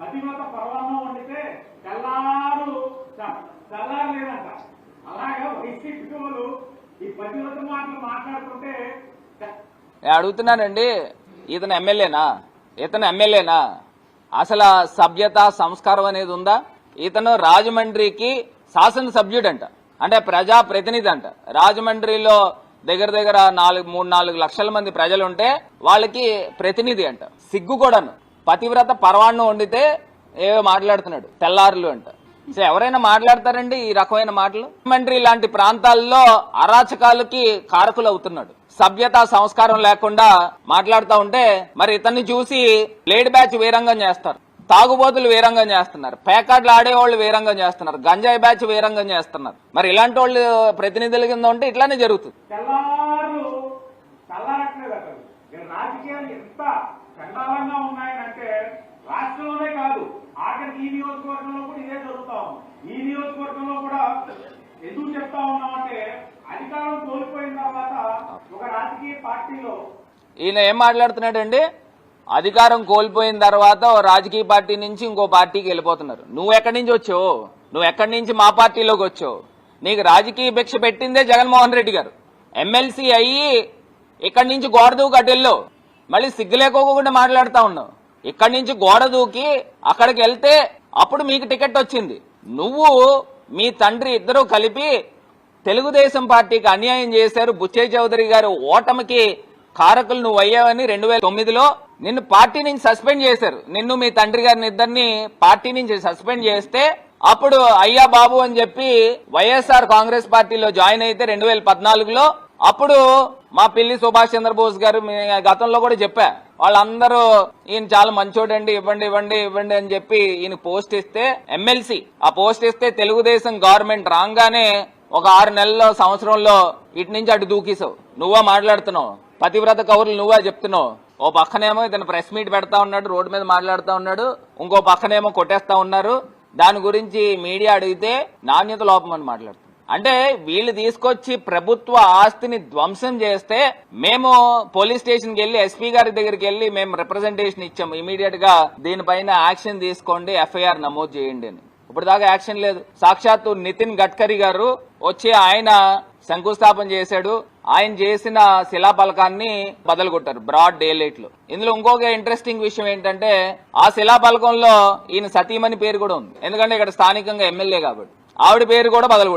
పతివ్రత పర్వాణం వండితే తెల్లారు తెల్లారు లేదంట. అలాగే వైసీపీ కుటుంబాలు ఈ పతివ్రత మాటలు మాట్లాడుతుంటే అడుగుతున్నానండి? ఇతను ఎమ్మెల్యేనా? ఇతను ఎమ్మెల్యేనా? అసలు సభ్యత సంస్కారం అనేది ఉందా? ఇతను రాజమండ్రికి శాసనసభ్యుడు అంట అంటే ప్రజా ప్రతినిధి అంట. రాజమండ్రిలో దగ్గర దగ్గర నాలుగు మూడు నాలుగు లక్షల మంది ప్రజలు ఉంటే వాళ్ళకి ప్రతినిధి అంట. సిగ్గు కూడాను. పతివ్రత పర్వాణం వండితే ఏవో మాట్లాడుతున్నాడు. తెల్లారులు అంట. సో ఎవరైనా మాట్లాడతారండి ఈ రకమైన మాటలు? మండ్రి లాంటి ప్రాంతాల్లో అరాచకాలకి కారకులు అవుతున్నాడు సభ్యత సంస్కారం లేకుండా మాట్లాడుతూ ఉంటే మరి ఇతన్ని చూసి లేడ్ బ్యాచ్ వీరంగం చేస్తారు. తాగుబోతులు వీరంగం చేస్తున్నారు. పేకాట్లు ఆడేవాళ్ళు వీరంగం చేస్తున్నారు. గంజాయి బ్యాచ్ వీరంగం చేస్తున్నారు. మరి ఇలాంటి వాళ్ళు ప్రతినిధుల కింద ఉంటే ఇట్లానే జరుగుతుంది. రాజకీయాలు ఎంత చండాలంగా ఉన్నాయనంటే రాష్ట్రంలోనే కాదు ఆఖరికి ఈ నియోజకవర్గంలో కూడా ఇదే జరుగుతా ఉంది ఈ నియోజకవర్గంలో కూడా ఎందుకు చెప్తా ఉన్నామంటే అధికారం కోల్పోయిన తర్వాత ఒక రాజకీయ పార్టీలో ఈయన ఏం మాట్లాడుతున్నాడండి? అధికారం కోల్పోయిన తర్వాత రాజకీయ పార్టీ నుంచి ఇంకో పార్టీకి వెళ్ళిపోతున్నారు. నువ్వు ఎక్కడి నుంచి వచ్చావు? నువ్వు ఎక్కడి నుంచి మా పార్టీలోకి వచ్చావు? నీకు రాజకీయ భిక్ష పెట్టిందే జగన్మోహన్ రెడ్డి గారు. ఎమ్మెల్సీ అయ్యి ఇక్కడి నుంచి గోడ దూకి అటు మళ్ళీ సిగ్గులేకోకుండా మాట్లాడుతూ ఉన్నావు. ఇక్కడి నుంచి గోడ దూకి అక్కడికి వెళ్తే అప్పుడు మీకు టికెట్ వచ్చింది. నువ్వు మీ తండ్రి ఇద్దరూ కలిపి తెలుగుదేశం పార్టీకి అన్యాయం చేశారు బుచ్చే చౌదరి గారు ఓటమికి కారకులు నువ్వు అయ్యావని రెండు వేల తొమ్మిదిలో నిన్ను పార్టీ నుంచి సస్పెండ్ చేశారు. నిన్ను మీ తండ్రి గారిని ఇద్దరిని పార్టీ నుంచి సస్పెండ్ చేస్తే అప్పుడు అయ్యా బాబు అని చెప్పి వైఎస్ఆర్ కాంగ్రెస్ పార్టీలో జాయిన్ అయితే రెండు వేల పద్నాలుగులో అప్పుడు మా పిల్లి సుభాష్ చంద్రబోస్ గారు గతంలో కూడా చెప్పా. వాళ్ళందరూ ఈయన చాలా మంచోడండి ఇవ్వండి ఇవ్వండి ఇవ్వండి అని చెప్పి ఈయన పోస్ట్ ఇస్తే ఎమ్మెల్సీ. ఆ పోస్ట్ ఇస్తే తెలుగుదేశం గవర్నమెంట్ రాగానే ఒక ఆరు నెలల్లో సంవత్సరంలో ఇటు నుంచి అటు దూకిసావు నువ్వా మాట్లాడుతున్నావు? పతివ్రత కౌరులు నువ్వా చెప్తున్నావు? ఓ పక్కనేమో ఇతను ప్రెస్ మీట్ పెడతా ఉన్నాడు రోడ్డు మీద మాట్లాడుతూ ఉన్నాడు ఇంకో పక్కనేమో కొట్టేస్తా ఉన్నారు. దాని గురించి మీడియా అడిగితే నాణ్యత లోపం అని మాట్లాడుతుంది అంటే వీళ్ళు తీసుకొచ్చి ప్రభుత్వ ఆస్తిని ధ్వంసం చేస్తే మేము పోలీస్ స్టేషన్కి వెళ్ళి ఎస్పీ గారి దగ్గరికి వెళ్ళి మేము రిప్రజెంటేషన్ ఇచ్చాము. ఇమీడియట్గా దీనిపైన యాక్షన్ తీసుకోండి ఎఫ్ఐఆర్ నమోదు చేయండి అని. ఇప్పుడు దాకా యాక్షన్ లేదు. సాక్షాత్తు నితిన్ గడ్కరీ గారు వచ్చి ఆయన శంకుస్థాపన చేశాడు. ఆయన చేసిన శిలాఫలకాన్ని బదలుగొట్టారు బ్రాడ్ డే లైట్లో. ఇందులో ఇంకొక ఇంట్రెస్టింగ్ విషయం ఏంటంటే ఆ శిలాఫలకంలో ఈయన సతీమణి పేరు కూడా ఉంది. ఎందుకంటే ఇక్కడ స్థానికంగా ఎమ్మెల్యే కాబట్టి. ఆవిడ పేరు కూడా బదలు